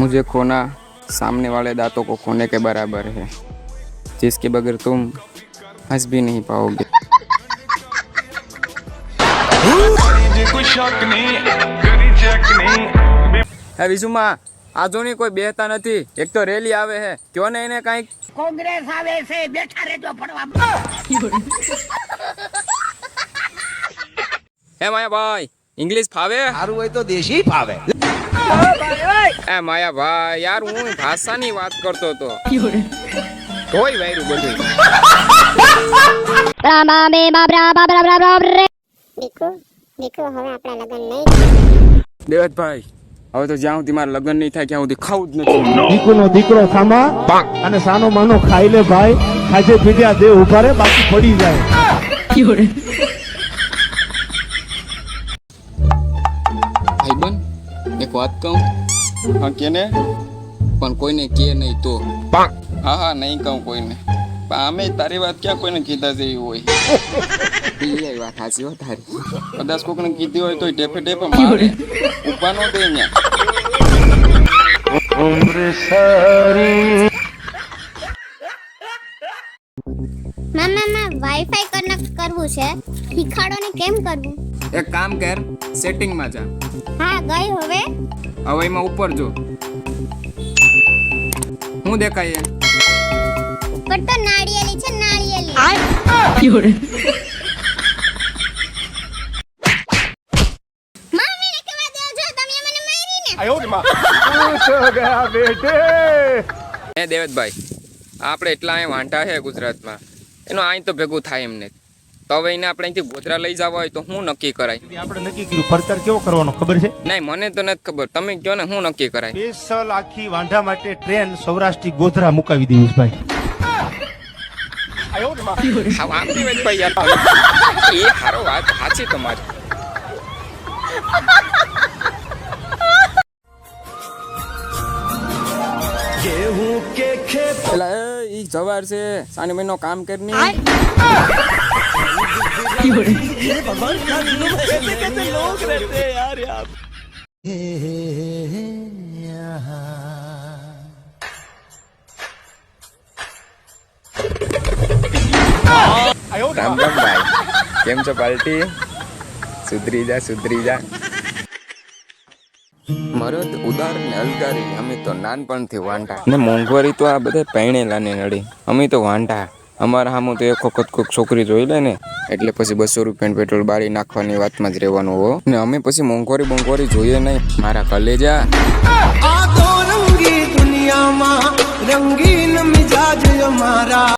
मुझे खोना सामने वाले दांतों को खोने के बराबर है जिसके बगैर तुम हंस भी नहीं पाओगे હે વિશુમાં આ જોની કોઈ બેહતા નથી એક તો રેલી આવે છે કયો ને એને કાંઈક કોંગ્રેસ આવે છે બેઠા રહેજો ભણવા હે માયાભાઈ ઇંગ્લિશ ફાવે સારું હોય તો દેશી ફાવે એ માયા ભાઈ યાર હું ભાષાની વાત કરતો હતો. કોઈ વાયરું બધું. દીકુ દીકુ હવે આપણા લગન નહીં દેવતભાઈ હવે તો જ્યાં સુધી મારા લગ્ન નહીં થાય ત્યાં સુધી ખાવું જ નથી. દીકુનો દીકરો સામા અને સાનો માનો ખાઈ લે ભાઈ. ખાજે પીધ્યા દેહ ઊભા રે બાકી પડી જાય. ભાઈબંધ એક વાત કહું? હા કેને? પણ કોઈને કે નહીં તો. હા હા નહીં કહું કોઈને. પણ આમે તારી વાત ક્યાં કોઈને કીધા જેવી હોય? એ વાત સાચી હો તારી. કદાચ કોકને કીધી હોય તો ટેપે ટેપે મારે ઊભા નો દે અહીંયા. મામા વાઈફાઈ કનેક્ટ કરવું છે? શીખાડો ને કેમ કરવું? એક કામ કર સેટિંગમાં જા. હા ગઈ હવે. હવે એમાં ઉપર જો. શું દેખાય? ઉપર તો નાળિયેરી છે નાળિયેરી. મમ્મીને કહેવા દો જો તમે મને મારીને. હે દેવતભાઈ આપણે એટલા અહીં વાંટા છે ગુજરાતમાં. એનું અહીં તો ભેગું થાય એમ ને તો હવે એને આપણે અહીંથી ગોધરા લઈ જવા હોય તો હું નક્કી કરાય? આપણે નક્કી કર્યું. ફરતર કેવો કરવાનો ખબર છે? નહીં મને તો નથી ખબર. તમે કહો ને હું નક્કી કરાય. સ્પેશિયલ આખી વાંઢા માટે ટ્રેન સૌરાષ્ટ્ર ગોધરા મુકાવી દઈશ ભાઈ. આમ યાર? એ સારો વાત સાચી તમારી. જવાર છે સાને મહિનો કામ કરની. રામ રામ ભાઈ. કેમ છો પાર્ટી સુધરી જા સુધરી જા. મરદ, ઉદાર ને અલગારી. અમે તો નાનપણથી વાંઢા. ને મોંઘવારી તો આ બધા પૈણેલા ને નડી અમે તો વાંઢા. અમારા સામું તો એક વખત કોઈક છોકરી જોઈ લે ને, એટલે પછી બસો રૂપિયાનું પેટ્રોલ બાળી નાખવાની વાતમાં જ રહેવાનું હો. ને અમે પછી મોંઘવારી મોંઘવારી જોઈએ નહીં. મારા કલેજા. રંગીન મિજાજ અમારા.